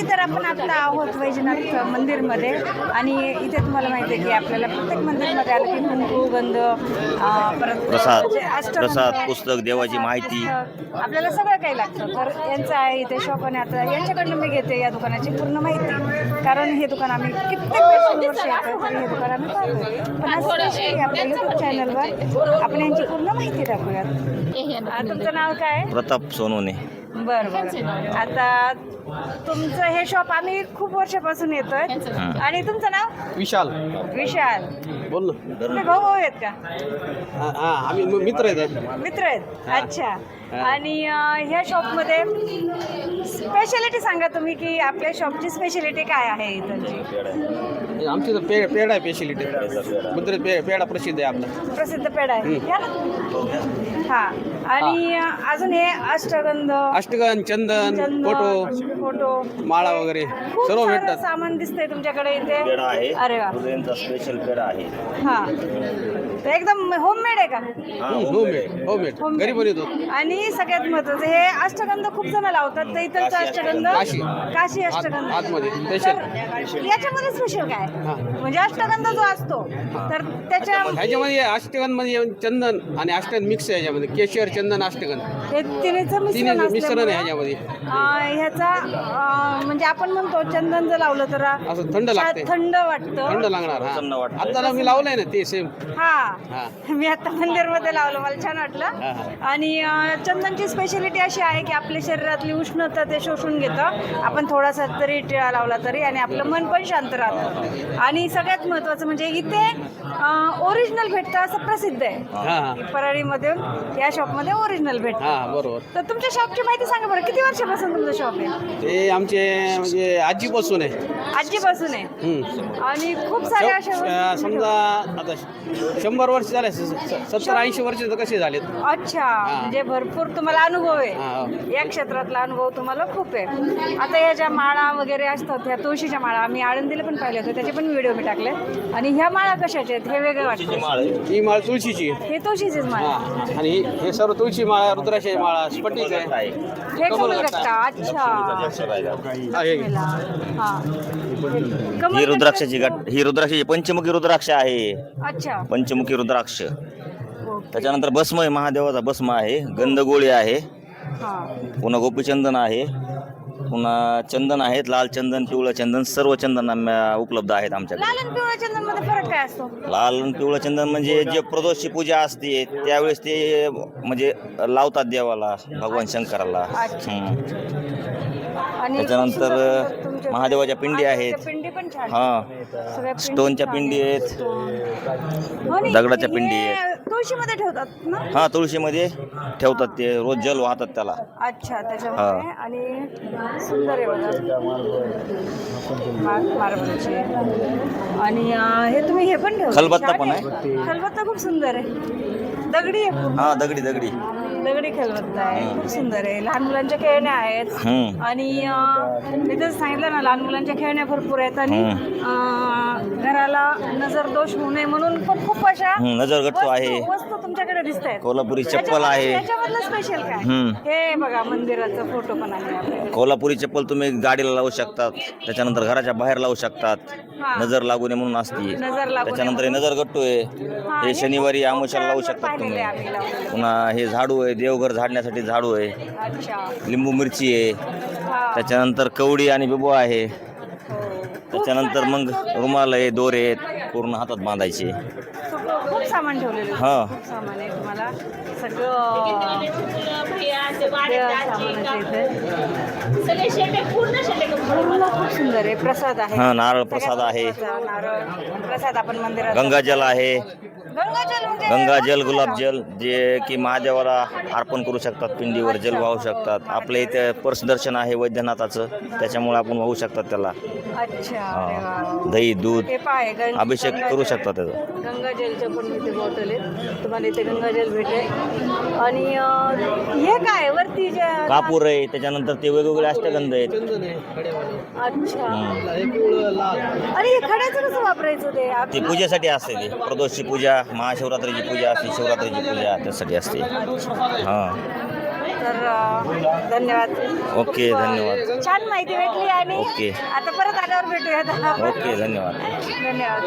मंडळी तर आपण आता आहोत वैजनाथ मंदिरमध्ये. आणि इथे तुम्हाला माहिती आहे की आपल्याला प्रत्येक मंदिरमध्ये आलं की कुंकू गंध परत प्रसाद अष्टगंध प्रसाद आहे. पुस्तक देवाची प्रसाद, माहिती. पुस्तक, आपल्याला सगळं काही लागतं. तर यांचं आहे इथे शॉप आणि आता यांच्याकडनं मी घेते या दुकानाची पूर्ण माहिती. कारण हे दुकान आम्ही कित्येक वर्षानुवर्ष येतो तरी हे दुकान आम्ही पाहतो पण आज आपल्या युट्यूब चॅनलवर आपण यांची पूर्ण माहिती आ, तुमचं नाव काय? आहे? प्रताप सोनवणे. बरं बरं. आता तुमचं हे शॉप आम्ही खूप वर्षापासून येतोय. आणि तुमचं नाव? विशाल. विशाल. बोल ना. तुम्ही भाऊ भाऊ आहेत का? आम्ही मित्र आहेत. मित्र आहेत. अच्छा. आणि ह्या शॉपमध्ये स्पेशालिटी सांगा तुम्ही की आपल्या शॉपची स्पेशालिटी काय आहे इथलची आमची तर पे पेढा आहे स्पेशलिटी मुद्रे पे पेढा प्रसिद्ध आहे आपला. प्रसिद्ध पेढा आहे. हा. आणि अजून हे अष्टगंध अष्टगन चंदन चंदन, फोटो फोटो. माळा वगैरे खूप सर्व सारं भेटतात. सामान दिसतंय तुमच्याकडे इथे. पेढा आहे. अरे वा. स्पेशल पेढा आहे. हा. तर एकदम होममेड आहे का? Homemade homemade Homemade. घरी बनवतो आणि सगळ्यात महत्वाचं हे अष्टगंध खूप जण लावतात तर इथलचं अष्टगंध. काशी. काशी आत- अष्टगंध. आतमध्ये, तर. याच्यामध्ये स्पेशल काय? हा. म्हणजे अष्टगंध जो असतो तर त्याच्या ह्याच्यामध्ये अष्टगनमध्ये चंदन आणि अष्टगन मिक्स आहे ह्याच्यामध्ये केशर चंदन अष्टगन हे तिन्हीचं तिन्ही मिश्रण मिश्रण असल्यामुळं, आहे ह्याच्यामध्ये. अं, ह्याचा अं, म्हणजे आपण म्हणतो चंदन जर लावलं तर असं थंड लागते. थंड वाटतं. थंड लागणार प्रसन्न हा वाटतं. आता मी लावलंय ना ते सेम हा. हा. मी आता मंदिरमध्ये लावलं मला छान हा, वाटलं. हा. आणि अं, चंदनची स्पेशालिटी अशी आहे की आपल्या शरीरातली उष्णता ते शोषून घेतं. आपण थोडासा तरी टिळा लावला तरी आणि आपलं मन पण शांत राहतं. आणि सगळ्यात महत्त्वाचं म्हणजे इथे ओरिजिनल भेटतं असं प्रसिद्ध आहे. हा हा. परळीमध्ये या शॉपमध्ये ओरिजिनल भेटतं. हा बरोबर. तर तुमच्या शॉपची माहिती सांगा बरं किती वर्षापासून तुमचं शॉप आहे? ते आमचे म्हणजे आजीपासून आहे. आजीपासून आहे? हम्म. आणि खूप साऱ्या अशा समजा आता शंभर वर्ष झाले सत्तर ऐंशी वर्ष तर कसे झालेत? अच्छा म्हणजे भरपूर तुम्हाला अनुभव आहे. हा. या क्षेत्रातला अनुभव तुम्हाला खूप आहे. आता या ज्या माळा वगैरे असतात ह्या तुळशीच्या माळा आम्ही आळंदीला पण पाहिले होते त्याचे पण व्हिडिओ मी टाकले. आणि ह्या माळा कशाच्या आहेत? हे वेगळं वाटतं. ही माळ तुळशीची. हे तुळशीचीच माळा. हा आणि हे- हे सर्व तुळशी माळा रुद्राशी माळा स्फटिक आहे. हे कमल कमलगट्टा अच्छा. आहे. हा. ही. कमल रुद्राक्षाची गाठ ही रुद्राक्षाची पंचमुखी रुद्राक्ष आहे. अच्छा. पंचमुखी रुद्राक्ष. त्याच्यानंतर भस्म आहे महादेवाचा भस्म आहे. गंधगोळी आहे. हा पुन्हा गोपीचंदन आहे पुन्हा चंदन आहेत लाल चंदन पिवळं चंदन सर्व चंदन आम्ही- उपलब्ध आहेत आमच्याकडे लाल आणि पिवळ्या चंदनमध्ये फरक काय असतो लाल आणि पिवळं चंदन म्हणजे जे प्रदोषची पूजा असते त्यावेळेस ते म्हणजे लावतात देवाला भगवान शंकराला अच्छा. हम्म. आणि त्याच्यानंतर खूप सुंदर महादेवाच्या पिंडी आहेत. त्या पिंडी पण छान हा सगळ्या पिंडी स्टोनच्या छान पिंडी आहेत. स्टोन. आणि दगडाच्या पिंडी हे आहेत. तुळशीमध्ये ठेवतात ना? हा तुळशीमध्ये ठेवतात ते रोज जल वाहतात त्याला. अच्छा त्याच्यामध्ये. आणि सुंदर आहे बघा. मार- मार्बलचे आणि अं, हे तुम्ही हे पण ठेवता? खलबत्ता पण खलबत्ता खूप सुंदर आहे. दगडी आहे. हा दगडी दगडी. दगडी खलबत्ता आहे खूप सुंदर आहे. लहान मुलांच्या खेळण्या आहेत. आणि अं, मी तर सांगितलं ना लहान मुलांच्या खेळण्या भरपूर आहेत. आणि अं, घराला नजर दोष होऊ नये म्हणून पण खूप अशा हम्म, नजरगट्टू आहे वस्तू- वस्तू तुमच्याकडे दिसत आहेत. कोल्हापुरी चप्पल आहे. त्याच्यामधलं स्पेशल काय. हे. बघा मंदिराचा फोटो पण आहे आपल्याकडे. कोल्हापुरी चप्पल तुम्ही गाडीला लावू शकतात. त्याच्यानंतर घराच्या बाहेर लावू शकतात. हा. नजर लागू नये म्हणून असते. नजर लागू नये त्याच्यानंतर हे नजरगट्टू आहे. हा, हे हे शनिवारी खूप आमुषाला लावू शकतात पाहिलेलं तुम्ही. आहे आम्ही लावलेलं. पुन्हा हे झाडू आहे देवघर झाडण्यासाठी झाडू आहे. अच्छा. लिंबू मिरची आहे. हा. त्याच्यानंतर कवडी आणि बिबो आहे. हो. त्याच्यानंतर मग रुमाल आहे दोरे आहेत. पूर्ण हातात बांधायचे. सामान ठेवलेलं आहे. हा. खूप सामान आहे तुम्हाला. सगळं इथे. पूर्ण खूप सुंदर आहे. प्रसाद आहे. हा नारळ प्रसाद आहे. महत्त्वाचा नारळ. प्रसाद आपण मंदिरात गंगाजल आहे. गंगाजल म्हणजे गंगाजल गुलाबजल जे की महादेवाला अर्पण करू शकतात पिंडीवर जल वाहू शकतात. आपल्या इथे पर्स दर्शन आहे वैद्यनाथाचं. त्याच्यामुळे आपण वाहू शकतात त्याला. अच्छा अरे वा. हा. दही दूध ते पाय गंग- अभिषेक करू. शकतात त्याचा. पण इथे बॉटल आहेत. तुम्हाला इथे गंगाजल भेटेल. आणि हे काय? वरती ज्या कापूर आहे त्याच्यानंतर ते वेगवेगळे अष्टगंध आहेत. चंदन आहे खड्यामध्ये अच्छा. आणि हे खड्याचं कसं वापरायचं ते? आप- ती पूजेसाठी असते ती. प्रदोषची पूजा महाशिवरात्रीची पूजा असते शिवरात्रीची पूजा त्यासाठी असते. हां. तर अं, धन्यवाद. ओके धन्यवाद. छान माहिती भेटली आणि ओके. आता परत आल्यावर भेटूयात. ओके धन्यवाद. धन्यवाद.